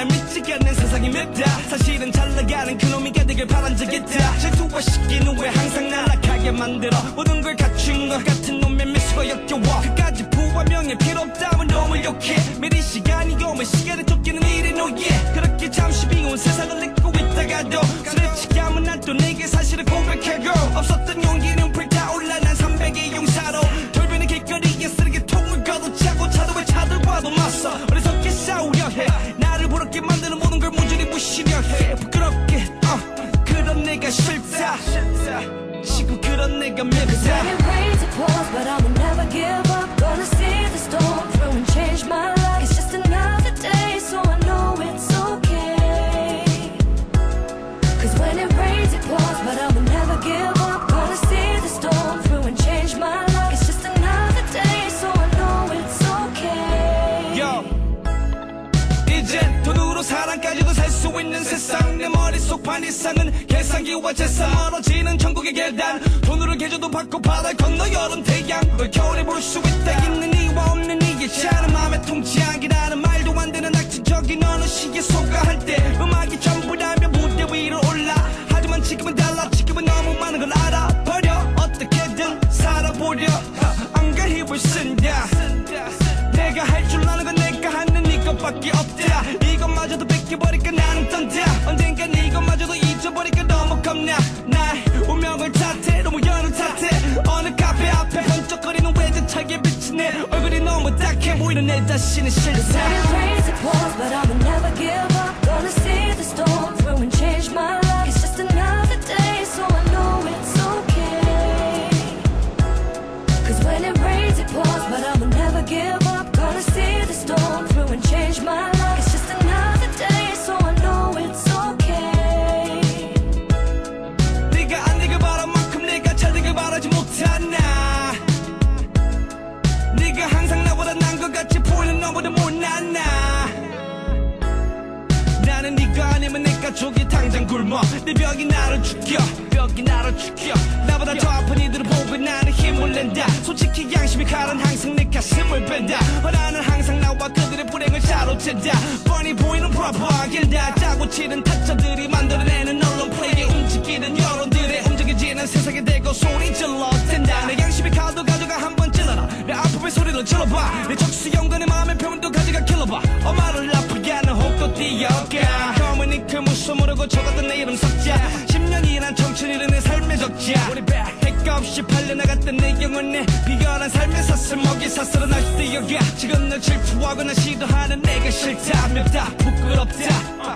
날 믿지가 않는 세상이 맵다. 사실은 잘 나가는 그놈이 가 되길 바란 적 있다. 질투와 시기는 왜 항상 날아가게 만들어 모든 걸 갖춘 것 같은 놈의 미소가 역겨워 그까지 부와 명예 필요 없다면 너무 욕해. 매일 시간 그런 내가 밉다 It rains, it pours, but I will never give up. Gonna see the storm through and change my life. It's just another day, so I know it's okay. Cause when it rains, it pours, but I will never give up. Gonna see the storm through and change my life. It's just another day, so I know it's okay. Yo. 이젠 돈으로 사랑까지도 살 수 있는 세상 내 머릿속 반 이상은 계산기와 재산 멀어지는 천국의 계단 계좌도 받고 바다 건너 여름 태양 올 겨울에 볼 수 있다. 있는 이와 없는 이의 차는 마음의 통치하기라는 말도 안 되는 악취적인 어느 시기에 속아할 때 음악이 전부라면 무대 위로 올라. 하지만 지금은 달라. 지금은 너무 많은 걸 알아버려. 어떻게든 살아보려. 안가 힘을 쓴다. 내가 할 줄 아는 건 내가 하는 이것밖에 없다. 이것마저도 뺏겨버릴까 나는 떤다. 언젠간 이 딱해 보이는 내 자신이 싫다 When it rains, it pours, but I will never give up. Gonna see the storm through and change my life. 가족이 당장 굶어. 내 벽이 나를 죽여. 벽이 나를 죽여. 나보다 더 아픈 이들을 보고 나는 힘을 낸다. 솔직히 양심이 가란 항상 내 가슴을 뺀다. 허라는 항상 나와 그들의 불행을 자로챈다. 뻔히 보이는 프로파길 다 짜고 치는 타짜들이 만들어내는 언론 플레이에 움직이는 여론들의 움직여지는 세상에 대고 소리 질러 없이 팔려나갔던 내 영혼에 비열한 삶의 사슬 먹이 사슬은 날 뛰어가 지금 널 질투하거나 시도하는 내가 싫다. 맵다 부끄럽다